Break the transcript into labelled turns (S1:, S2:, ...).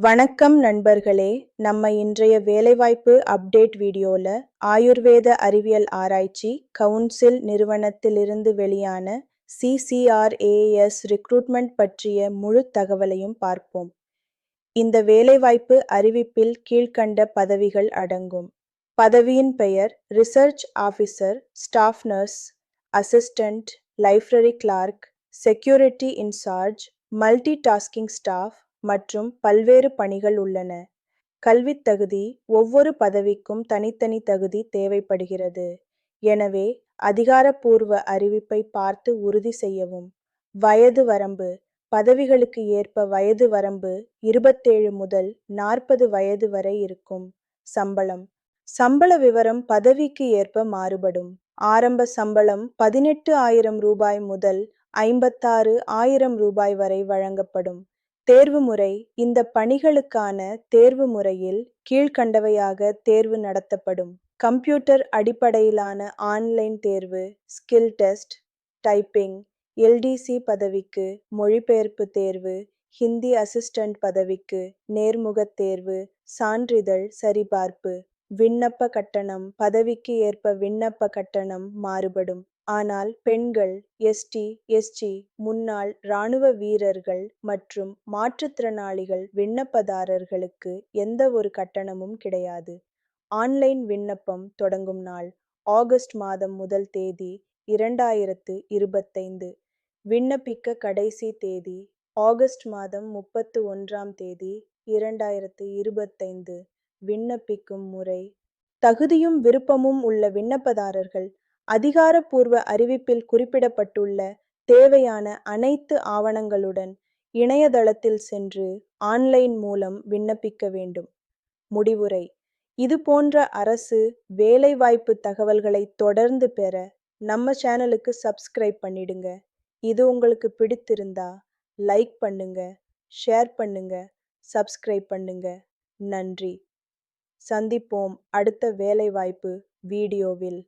S1: வணக்கம் நண்பர்களே. நம்ம இன்றைய வேலைவாய்ப்பு அப்டேட் வீடியோவில் ஆயுர்வேத அறிவியல் ஆராய்ச்சி கவுன்சில் நிறுவனத்திலிருந்து வெளியான சிசிஆர்ஏஎஸ் ரிக்ரூட்மெண்ட் பற்றிய முழு தகவலையும் பார்ப்போம். இந்த வேலைவாய்ப்பு அறிவிப்பில் கீழ்க்கண்ட பதவிகள் அடங்கும். பதவியின் பெயர் research officer staff nurse assistant library clerk security in charge multi tasking staff மற்றும் பல்வேறு பணிகள் உள்ளன. கல்வித் தகுதி ஒவ்வொரு பதவிக்கும் தனித்தனி தகுதி தேவைப்படுகிறது. எனவே அதிகாரப்பூர்வ அறிவிப்பை பார்த்து உறுதி செய்யவும். வயது வரம்பு பதவிகளுக்கு ஏற்ப வயது வரம்பு இருபத்தேழு முதல் நாற்பது வயது வரை இருக்கும். சம்பளம் சம்பள விவரம் பதவிக்கு ஏற்ப மாறுபடும். ஆரம்ப சம்பளம் பதினெட்டு ஆயிரம் ரூபாய் முதல் ஐம்பத்தாறு ஆயிரம் ரூபாய் வரை வழங்கப்படும். தேர்வு முறை இந்த பணிகளுக்கான தேர்வு முறையில் கீழ்கண்டவையாக தேர்வு நடத்தப்படும். கம்ப்யூட்டர் அடிப்படையிலான ஆன்லைன் தேர்வு ஸ்கில் டெஸ்ட் டைப்பிங் எல்டிசி பதவிக்கு மொழிபெயர்ப்பு தேர்வு ஹிந்தி அசிஸ்டன்ட் பதவிக்கு நேர்முகத் தேர்வு சான்றிதழ் சரிபார்ப்பு விண்ணப்ப கட்டணம் பதவிக்கு ஏற்ப விண்ணப்ப கட்டணம் மாறுபடும். ஆனால் பெண்கள் எஸ்டி எஸ்டி முன்னாள் இராணுவ வீரர்கள் மற்றும் மாற்றுத்திறனாளிகள் விண்ணப்பதாரர்களுக்கு எந்த ஒரு கட்டணமும் கிடையாது. ஆன்லைன் விண்ணப்பம் தொடங்கும் நாள் ஆகஸ்ட் மாதம் முதல் தேதி இரண்டாயிரத்து இருபத்தைந்து. விண்ணப்பிக்க கடைசி தேதி ஆகஸ்ட் மாதம் முப்பத்து ஒன்றாம் தேதி இரண்டாயிரத்து இருபத்தைந்து. விண்ணப்பிக்கும் முறை. தகுதியும் விருப்பமும் உள்ள விண்ணப்பதாரர்கள் அதிகாரப்பூர்வ அறிவிப்பில் குறிப்பிடப்பட்டுள்ள தேவையான அனைத்து ஆவணங்களுடன் இணையதளத்தில் சென்று ஆன்லைன் மூலம் விண்ணப்பிக்க வேண்டும். முடிவுரை. இது போன்ற அரசு வேலைவாய்ப்பு தகவல்களை தொடர்ந்து பெற நம்ம சேனலுக்கு சப்ஸ்கிரைப் பண்ணிடுங்க. இது உங்களுக்கு பிடித்திருந்தா லைக் பண்ணுங்க ஷேர் பண்ணுங்க சப்ஸ்கிரைப் பண்ணுங்க. நன்றி. சந்திப்போம் அடுத்த வேலைவாய்ப்பு வீடியோவில்.